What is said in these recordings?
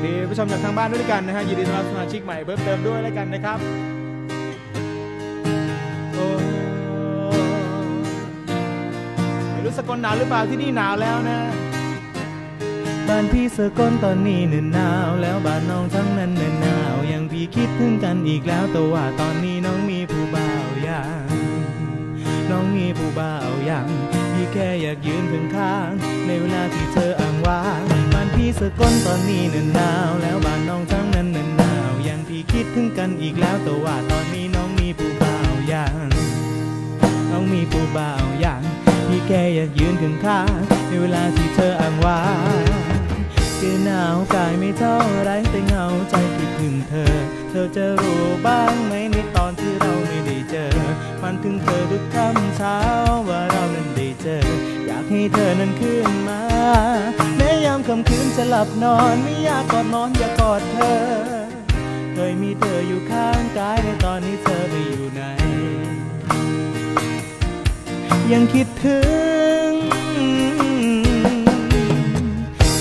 วัสดีผู้ชมจากทางบ้านด้วยกันนะฮะยินดีต้อนรับสมาชิกใหม่เพิ่มเติมด้วยแล้วกันนะครับโอ้ไม่รู้สกลหนาวหรือเปล่าที่นี่หนาวแล้วนะ บ้านพี่สกลตอนนี้เนิ่นหนาว แล้วบ้านน้องทั้งนั้นเนิ่นหนาวยังพี่คิดถึงกันอีกแล้วแต่ว่าตอนนี้น้องมีผู้บ่าวยังน้องมีผู้บ่าวยังพี่แค่อยากยืนข้างข้างๆในเวลาที่เธอ สกลตอนนี้เนิ่นหนาวแล้วบ้านน้องทั้งนั้นเนิ่นหนาวยังพี่คิดถึงกันอีกแล้วแต่ว่าตอนนี้น้องมีผู้บ่าวยังน้องมีผู้บ่าวยังพี่แค่อยากยืนข้างข้างๆในเวลาที่เธออ้างว้างคือหนาวกายไม่เท่าไรแต่เหงาใจคิดถึงเธอ เธอจะรู้บ้างไหมในตอนที่เราไม่ได้เจอ มันถึงเธอทุกค่ำเช้าว่าเรานั้นได้เจอ อยากให้เธอนั้นขึ้น จะหลับนอนไม่อยากกอดนอนอยากกอดเธอ เคยมีเธออยู่ข้างกายในตอนนี้เธอไปอยู่ไหน ยังคิดถึง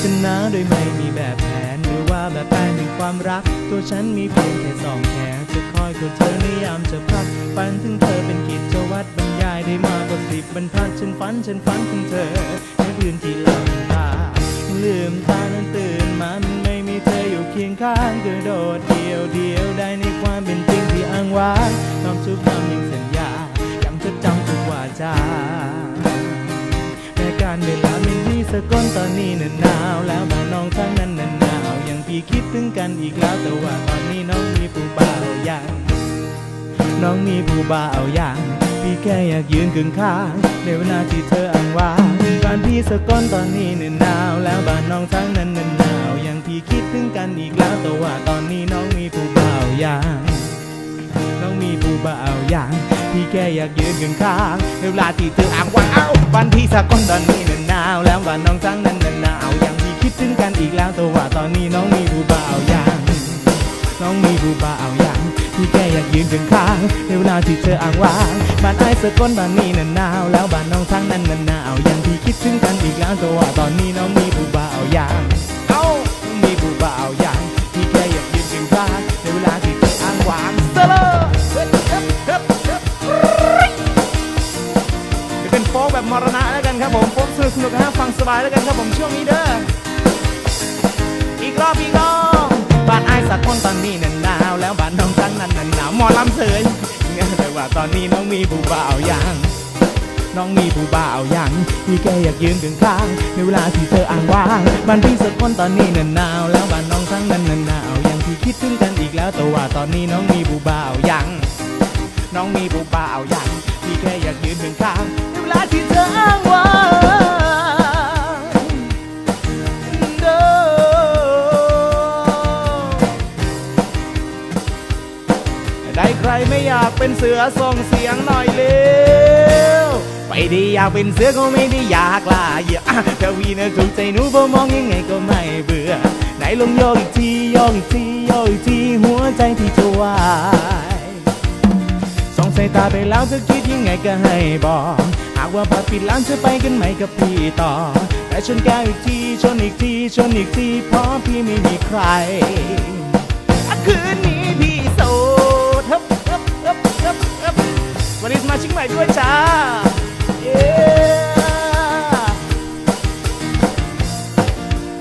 จะหนาวโดยไม่มีแบบแผนหรือว่าแบบแปลนถึงความรัก ตัวฉันมีเพียงแค่สองแขนจะคอยกอดเธอในยามจะพักฝันถึงเธอเป็นกิจวัตรบรรยายได้มากกว่าสิบบรรทัดฉันฝันฉันฝันถึงเธอในคืนที่ ทุกคำยังสัญญายังจดจำทุกวาจาแม้การเวลาไม่มีสกลตอนนี้เน่นหนาวแล้วบ้านน้องทั้งนั้นเน่นหนาวยังพี่คิดถึงกันอีกแล้วแต่ว่าตอนนี้น้องมีผู้บ่าวยังน้องมีผู้บ่าวยังพี่แค่อยากยืนกึ่งข้างในเวลาที่เธออ้างว้างบ้านพี่สะกลตอนนี้เน่นหนาวแล้วบ้านน้องทั้งนั้นเน่นหนาวยังพี่คิดถึงกันอีกแล้วแต่ว่าตอนนี้น้องมีผู้บ่าวยัง ผู้บ่าวอย่างพี่แค่อยากยืนข้างข้างเวลาที่เธออ่างว่างเอาวันที่สักคนตอนนี้เนนหนาวแล้ววันน้องทั้งนั้นเนนหนาวยังพี่คิดถึงกันอีกแล้วแต่ว่าตอนนี้น้องมีผู้บ่าวอย่างน้องมีผู้บ่าวอย่างพี่แค่อยากยืนข้างข้างเวลาที่เธออ่างว่างบ้านไอ้สักคนตอนนี้เนนหนาวแล้วบ้านน้องทั้งนั้นเนนหนาวยังพี่คิดถึงกันอีกแล้วแต่ว่าตอนนี้ กนะฟังสบายแล้วกันครับผมช่วงนี้เด้ออีกรอบอีกรอบบ้านไอ้สักคนตอนนี้นันหนาวแล้วบ้านน้องตั้งนั้นนันหนาวหมอลำเสยเนี่ยแต่ว่าตอนนี้น้องมีผู้บ่าวยังน้องมีผู้บ่าวยังพี่แค่อยากยืนข้างข้างในเวลาที่เธออ้างว่างบ้านพี่สักคนตอนนี้นันหนาวแล้วบ้านน้องทั้งนั้นนันหนาวยังพี่คิดถึงกันอีกแล้วแต่ว่าตอนนี้น้องมีผู้บ่าวยังน้องมีผู้บ่าวยังพี่แค่อยากยืนข้างข้างในเวลาที่เธออ้างว่าง รไม่อยากเป็นเสือส่งเสียงหน่อยเร็วไม่ได้อยากเป็นเสือก็ไม่ได้อยากลาเหยียบอะแต่วีนะถูกใจหนูพอมองยังไงก็ไม่เบื่อ ไหนลงโยกอีกทีโยกอีกทีโยกอีกทีหัวใจที่จะวายส่องสายตาไปแล้วเธอคิดยังไงก็ให้บอกหากว่าพัดปิดร้านจะไปกันไหมกับพี่ต่อแต่ชนแก้วอีกทีชนอีกทีชนอีกทีเพราะพี่ไม่มีใครคืนนี้ วันนี้สมาชิกใหม่ด้วยจ้าเย้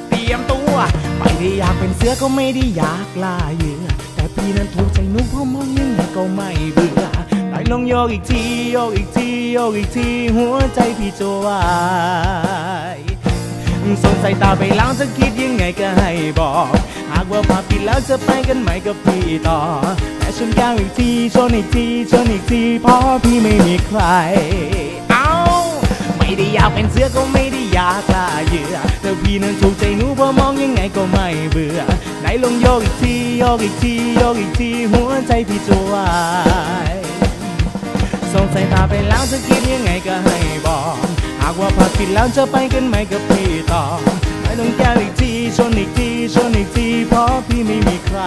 เตรียมตัวไม่ได้อยากเป็นเสือก็ไม่ได้อยากลาเหยื่อแต่พี่นั้นถูกใจนุ่มเพราะมองยังไงก็ไม่เบื่อไหนลองโยกอีกทีโยกอีกทีโยกอีกทีหัวใจพี่จะวาย สงสัยตาไปแล้วจะคิดยังไงก็ให้บอก หากว่าพาปิดแล้วจะไปกันไหมกับพี่ต่อ แต่ชนแก้วอีกทีชนอีกทีชนอีกทีเพราะพี่ไม่มีใคร เอ้าไม่ได้อยากเป็นเสือก็ไม่ได้อยากกล่าเยื่อแต่พี่นั้นถูกใจหนูเพราะมองยังไงก็ไม่เบื่อ ไหนลงโยกอีกทีโยกอีกทีโยกอีกทีหัวใจพี่จะวายส่งสายตาไปแล้วจะคิดยังไงก็ให้บอกากว่าพักผิดแล้วจะไปกันไหมกับพี่ต่อ ไม่ต้องแก้อีกทีชนอีกทีชนอีกทีเพราะพี่ไม่มีใคร